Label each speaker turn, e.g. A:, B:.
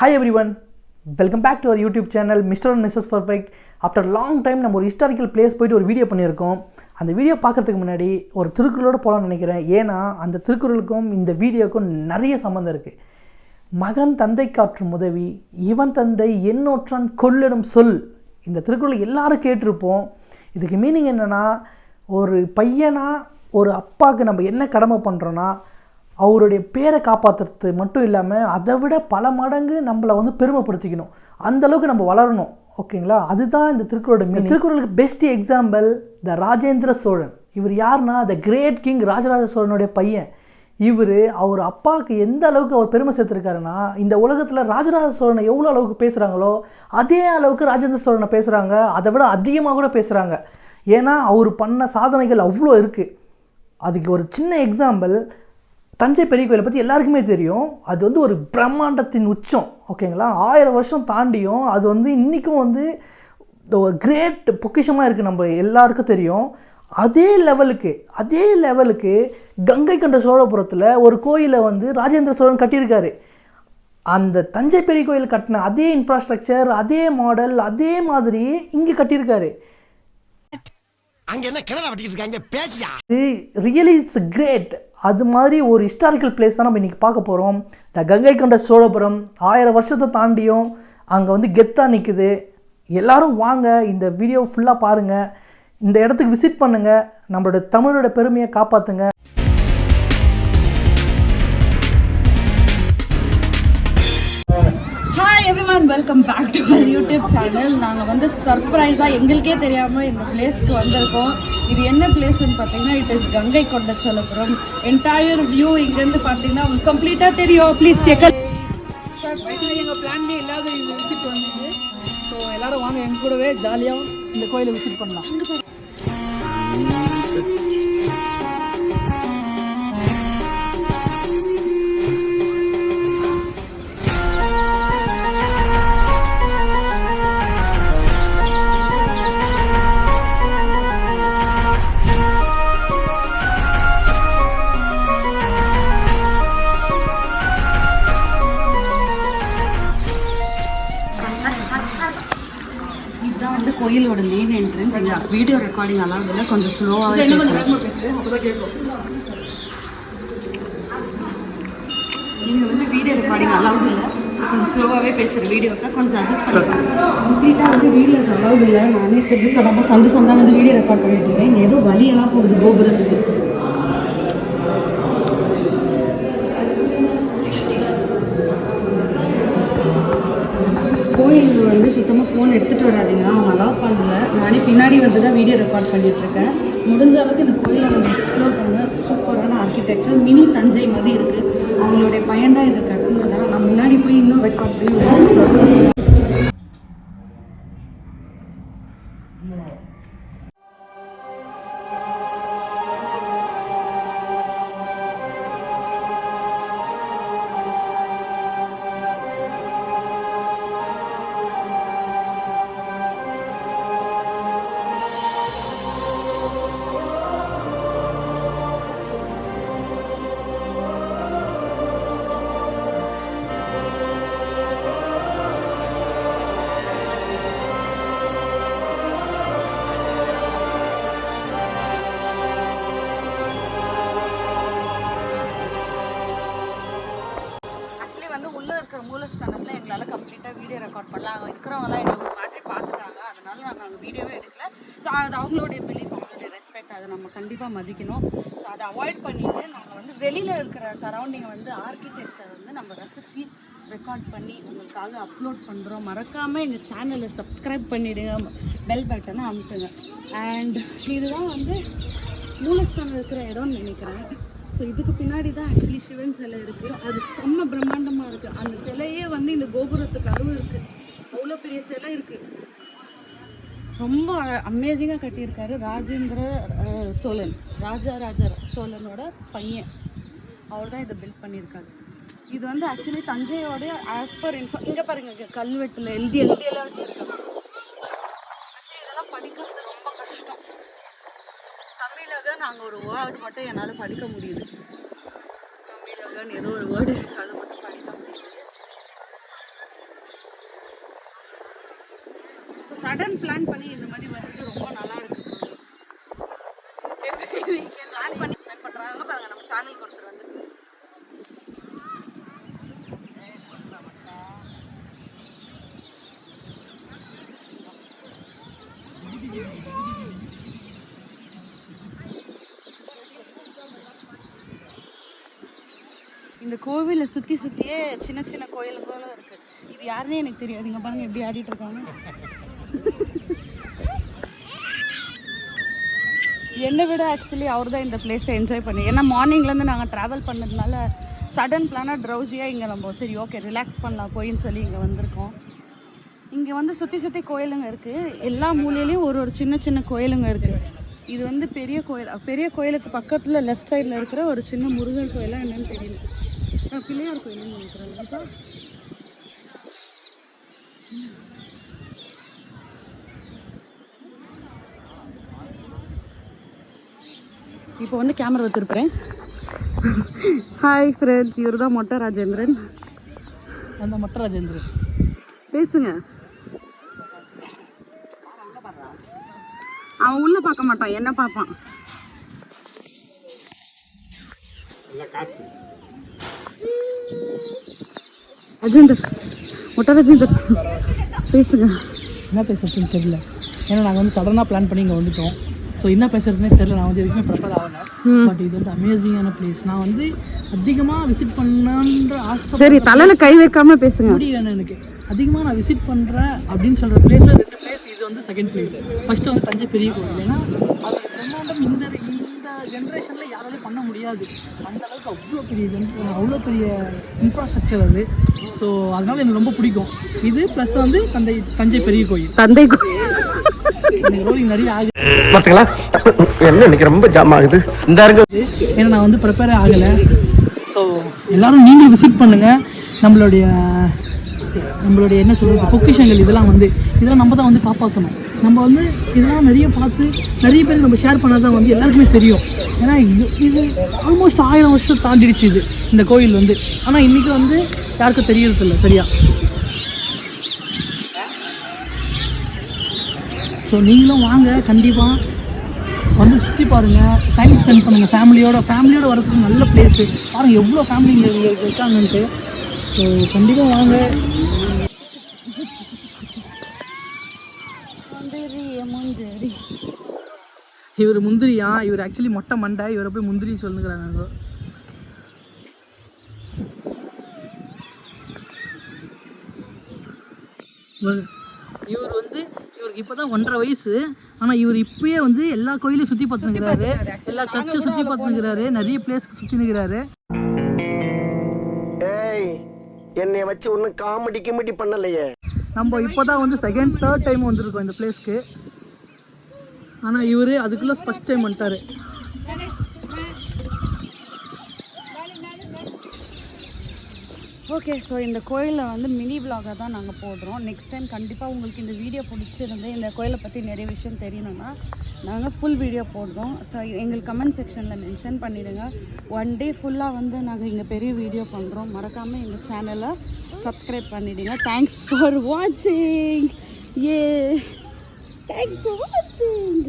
A: Hi everyone welcome back to our YouTube channel Mr and Mrs perfect after long time நம்ம ஒரு historical place போயிட்டு ஒரு video பண்ணியிருக்கோம். அந்த வீடியோ பார்க்கறதுக்கு முன்னாடி ஒரு திருக்குறளோடு போகலான்னு நினைக்கிறேன். ஏன்னா அந்த திருக்குறளுக்கும் இந்த வீடியோக்கும் நிறைய சம்மந்தம் இருக்குது மகன் தந்தை காற்றும் உதவி இவன் தந்தை என்னோற்றான் கொள்ளிடும் சொல். இந்த திருக்குறள் எல்லாரும் கேட்டிருப்போம். இதுக்கு மீனிங் என்னென்னா ஒரு பையனாக ஒரு அப்பாவுக்கு நம்ம என்ன கடமை பண்ணுறோன்னா அவருடைய பேரை காப்பாற்றுறது மட்டும் இல்லாமல் அதை விட பல மடங்கு நம்மளை வந்து பெருமைப்படுத்திக்கணும். அந்த அளவுக்கு நம்ம வளரணும். ஓகேங்களா? அதுதான் இந்த திருக்குறளோட மீன் திருக்குறளுக்கு best example the Rajendra Chola இவர் யாருன்னா? த கிரேட் கிங் ராஜராஜ சோழனுடைய பையன். இவர் அவர் அப்பாவுக்கு எந்த அளவுக்கு அவர் பெருமை சேர்த்துருக்காருன்னா இந்த உலகத்தில் ராஜராஜ சோழனை எவ்வளோ அளவுக்கு பேசுகிறாங்களோ அதே அளவுக்கு ராஜேந்திர சோழனை பேசுகிறாங்க அதை விட அதிகமாக கூட பேசுகிறாங்க ஏன்னா அவர் பண்ண சாதனைகள் அவ்வளோ இருக்குது அதுக்கு ஒரு சின்ன எக்ஸாம்பிள் தஞ்சை பெரிய கோயிலை பற்றி எல்லாருக்குமே தெரியும். அது வந்து ஒரு பிரம்மாண்டத்தின் உச்சம் ஓகேங்களா ஆயிரம் வருஷம் தாண்டியும் அது வந்து இன்றைக்கும் வந்து ஒரு கிரேட் பொக்கிஷமாக இருக்குது நம்ம எல்லாருக்கும் தெரியும். அதே லெவலுக்கு அதே லெவலுக்கு கங்கை கண்ட சோழபுரத்தில் ஒரு கோயிலை வந்து ராஜேந்திர சோழன் கட்டியிருக்காரு. அந்த தஞ்சை பெரிய கோயில் கட்டின அதே இன்ஃப்ராஸ்ட்ரக்சர் அதே மாடல் அதே மாதிரி இங்கே கட்டியிருக்காரு.
B: அங்க என்ன கிணறு வட்டிக்கிட்டு இருக்காங்க? பேசியா?
A: இது ரியலி இட்ஸ் கிரேட் அது மாதிரி ஒரு ஹிஸ்டாரிக்கல் பிளேஸ் தான் நம்ம இன்றைக்கி பார்க்க போகிறோம் த கங்கை கொண்ட சோழபுரம் ஆயிரம் வருஷத்தை தாண்டியும் அங்கே வந்து கெத்தாக நிற்குது எல்லாரும் வாங்க இந்த வீடியோ ஃபுல்லாக பாருங்கள் இந்த இடத்துக்கு விசிட் பண்ணுங்கள் நம்மளோட தமிழோட பெருமையை காப்பாற்றுங்க
C: everyone welcome back to our YouTube channel நாங்கள் வந்து சர்ப்ரைஸாக எங்களுக்கே தெரியாமல் இந்த பிளேஸ்க்கு வந்திருக்கோம். இது என்ன பிளேஸ்னு பார்த்தீங்கன்னா இட் இஸ் கங்கை கொண்ட சோழபுரம் என்டையர் வியூ இங்கேருந்து பார்த்தீங்கன்னா உங்களுக்கு கம்ப்ளீட்டாக தெரியும். ப்ளீஸ் கேட்க
D: எங்கள் பிளான்லேயே இல்லாத இது விசிட் வந்தது. ஸோ எல்லாரும் வாங்க எங்க கூடவே ஜாலியாக இந்த கோயிலை விசிட் பண்ணலாம்.
C: கோயிலோட மெயின் என்ட்ரன்ஸ் இங்கே வீடியோ ரெக்கார்டிங் அலவுட் இல்லை. கொஞ்சம் ஸ்லோவாகவே நீங்கள் வந்து வீடியோ ரெக்கார்டிங் அலவுட் இல்லை. கொஞ்சம் ஸ்லோவாகவே பேசுகிற வீடியோக்கு கொஞ்சம் அட்ஜஸ்ட் பண்ணிக்கலாம் கம்ப்ளீட்டாக வந்து வீடியோஸ் அலவுட் இல்லை. நானே இப்போ ரொம்ப சந்து சந்தா வந்து வீடியோ ரெக்கார்ட் பண்ணிட்டு இருக்கேன். இங்கே ஏதோ வழியெல்லாம் போகுது கோபுரத்துக்கு. சொல்லிகிட்ருக்கேன் முடிஞ்ச அளவுக்கு இந்த கோயிலை நம்ம எக்ஸ்ப்ளோர் பண்ண சூப்பரான ஆர்கிடெக்சர் மினி தஞ்சை மாதிரி இருக்குது அவங்களுடைய பையன் தான் இதை கட்டினதா நான் முன்னாடி போய் இன்னும் ரெக்கார்ட் பண்ணி நாங்கள் வீடியோவே எடுக்கல. ஸோ அது அவங்களுடைய பிலீஃப் அவங்களுடைய ரெஸ்பெக்ட் அதை நம்ம கண்டிப்பாக மதிக்கணும். ஸோ அதை அவாய்ட் பண்ணிட்டு நாங்கள் வந்து வெளியில் இருக்கிற சரௌண்டிங்கை வந்து ஆர்கிடெக்ட்ஸை வந்து நம்ம ரசித்து ரெக்கார்ட் பண்ணி உங்களுக்காக அப்லோட் பண்ணுறோம் மறக்காமல் எங்கள் சேனலை சப்ஸ்கிரைப் பண்ணிவிடுங்க பெல் பட்டனை அமுத்துங்க அண்ட் இதுதான் வந்து மூலஸ்தானம் இருக்கிற இடம்னு நினைக்கிறேன். ஸோ இதுக்கு பின்னாடி தான் ஆக்சுவலி சிவன் சிலை இருக்குது அது செம்ம பிரம்மாண்டமாக இருக்குது அந்த சிலையே வந்து இந்த கோபுரத்துக்கு அளவு இருக்குது அவ்வளோ பெரிய சிலை இருக்குது ரொம்ப அமேசிங்காக கட்டியிருக்காரு ராஜேந்திர சோழன். ராஜா ராஜா சோழனோட பையன். அவர் தான் இதை பில்ட் பண்ணியிருக்காரு. இது வந்து ஆக்சுவலி தஞ்சையோட ஆஸ் பர் இன்ஃபா இங்கே பாருங்க கல்வெட்டில் எழுதி எழுதியெல்லாம் வச்சுருக்காங்க. ஆக்சுவலி இதெல்லாம் படிக்கிறது ரொம்ப கஷ்டம். தமிழக நாங்கள் ஒரு வேர்டு மட்டும் என்னால் படிக்க முடியுது. தமிழகன்னு ஏதோ ஒரு வேர்டு அது மட்டும் படிக்க முடியுது சடன் பிளான் பண்ணி இந்த மாதிரி வர்றது ரொம்ப நல்லா இருக்கு. பிளான் பண்ணி ஸ்பெண்ட் பண்றாங்க பாருங்க நம்ம சேனலுக்கு ஒருத்தர் வந்து. இந்த கோவிலை சுற்றி சுற்றியே சின்ன சின்ன கோயிலுங்களும் இருக்குது இது யாருன்னே எனக்கு தெரியாது. இங்க பாருங்க எப்படி ஆடிட்டு இருக்காங்க. என்னை விட ஆக்சுவலி அவர் தான் இந்த பிளேஸை என்ஜாய் பண்ணி ஏன்னா மார்னிங்லேருந்து நாங்கள் ட்ராவல் பண்ணதுனால சடன் பிளானாக ட்ரௌசியாக இங்கே நம்ம சரி ஓகே ரிலாக்ஸ் பண்ணலாம் போயின்னு சொல்லி இங்கே வந்திருக்கோம். இங்கே வந்து சுற்றி சுற்றி கோயிலுங்க இருக்குது எல்லா மூலையிலையும் ஒரு ஒரு சின்ன சின்ன கோயிலுங்க இருக்குது இது வந்து பெரிய கோயில் பெரிய கோயிலுக்கு பக்கத்தில் லெஃப்ட் சைடில் இருக்கிற ஒரு சின்ன முருகன் கோயிலாக என்னன்னு தெரியல. நான் பிள்ளையார் கோயில்னு நினைக்கிறேன். இப்போ வந்து கேமரா வச்சிருப்பேன் ஹாய் ஃப்ரெண்ட்ஸ் இவர் தான் மொட்டை ராஜேந்திரன்.
A: அந்த மற்ற ராஜேந்திரன்.
C: பேசுங்க. அவன் உள்ள பார்க்க மாட்டான் என்ன பார்ப்பான்? ராஜேந்தர் மொட்டை ராஜேந்தர் பேசுங்க.
A: என்ன பேசுறதுன்னு தெரியல. ஏன்னா நாங்கள் வந்து சடனாக பிளான் பண்ணி இங்கே வந்துட்டோம். ஸோ என்ன பேசுறதுனே தெரியல. நான் வந்து எதுக்குமே ப்ரிப்பேர் ஆகலை. பட் இது வந்து அமேசிங்கான பிளேஸ் நான் வந்து அதிகமாக விசிட் பண்ணன்ற ஆசை
C: சரி தலையில கை வைக்காம பேசுங்க.
A: முடி வேணும் எனக்கு. அதிகமாக நான் விசிட் பண்ணுறேன் அப்படின்னு சொல்கிற பிளேஸில் ரெண்டு பிளேஸ் இது வந்து செகண்ட் பிளேஸ் ஃபர்ஸ்ட் வந்து தஞ்சை பெரிய கோவில். ஏன்னா அது பிரம்மாண்டம் இந்த இந்த ஜென்ரேஷனில் யாராலையும் பண்ண முடியாது. அந்த அளவுக்கு அவ்வளோ பெரிய ஜென் அவ்வளோ பெரிய இன்ஃப்ராஸ்ட்ரக்சர் அது. ஸோ அதனால எனக்கு ரொம்ப பிடிக்கும். இது ப்ளஸ் வந்து தந்தை தஞ்சை பெரிய கோயில்.
C: தந்தை
A: எனக்கு ரோலிங் நிறைய ஆகுது.
B: பாத்தீங்களா? என்ன இன்னைக்கு ரொம்ப ஜாம் ஆகுது? இந்த இருக்க
A: ஏன்னா நான் வந்து ப்ரிப்பேரே ஆகலை. ஸோ எல்லாரும் நீங்களும் விசிட் பண்ணுங்கள் நம்மளுடைய நம்மளுடைய என்ன சொல்கிறது பொக்கிஷங்கள் இதெல்லாம் வந்து இதெல்லாம் நம்ம தான் வந்து காப்பாற்றணும் நம்ம வந்து இதெல்லாம் நிறைய பார்த்து நிறைய பேர் நம்ம ஷேர் பண்ணால் தான் வந்து எல்லாருக்குமே தெரியும். ஏன்னா இது இது ஆல்மோஸ்ட் ஆயிரம் வருஷம் தாண்டிடுச்சு இது இந்த கோயில் வந்து. ஆனால் இன்றைக்கி வந்து யாருக்கும் தெரியறதில்ல சரியா? ஸோ நீங்களும் வாங்க கண்டிப்பாக வந்து சுற்றி பாருங்கள் டைம் ஸ்பெண்ட் பண்ணுங்கள் ஃபேமிலியோட ஃபேமிலியோட வரதுக்கு நல்ல பிளேஸு பாருங்கள் எவ்வளோ ஃபேமிலி இங்கே இருக்காங்கன்ட்டு. ஸோ கண்டிப்பாக வாங்க. இவர் முந்திரியா? இவர் ஆக்சுவலி மொட்டை மண்டை. இவரை போய் முந்திரி சொல்லுங்கிறாங்க இவர் வந்து இப்பதான் ஒன்றரை வயசு. ஆனா இவர் இப்பயே வந்து எல்லா கோயிலையும் சுத்தி பார்த்துக்கிறாரு. எல்லா சர்ச்சும் சுத்தி பார்த்துக்கிறாரு நிறைய பிளேஸ்க்கு சுத்தி நிற்கிறாரு
B: ஏய் என்னைய வச்சு ஒன்னும் காமெடி கிமெடி பண்ணலையே.
A: நம்ம இப்போதான் வந்து செகண்ட் தேர்ட் டைம் வந்திருக்கோம் இந்த பிளேஸ்க்கு ஆனா இவரு அதுக்குள்ள ஃபர்ஸ்ட் டைம் வந்துட்டாரு.
C: ஓகே ஸோ இந்த கோயிலில் வந்து மினி விலாகாக தான் நாங்கள் போடுறோம். நெக்ஸ்ட் டைம் கண்டிப்பாக உங்களுக்கு இந்த வீடியோ பிடிச்சிருந்து இந்த கோயிலை பற்றி நிறைய விஷயம் தெரியணும்னா நாங்கள் ஃபுல் வீடியோ போடுறோம். ஸோ எங்களுக்கு கமெண்ட் செக்ஷனில் மென்ஷன் பண்ணிவிடுங்க ஒன் டே ஃபுல்லாக வந்து நாங்கள் இங்கே பெரிய வீடியோ பண்ணுறோம் மறக்காமல் எங்கள் சேனலை சப்ஸ்கிரைப் பண்ணிவிடுங்க தேங்க்ஸ் ஃபார் வாட்சிங் ஏ தேங்க்ஸ் ஃபார் வாட்சிங்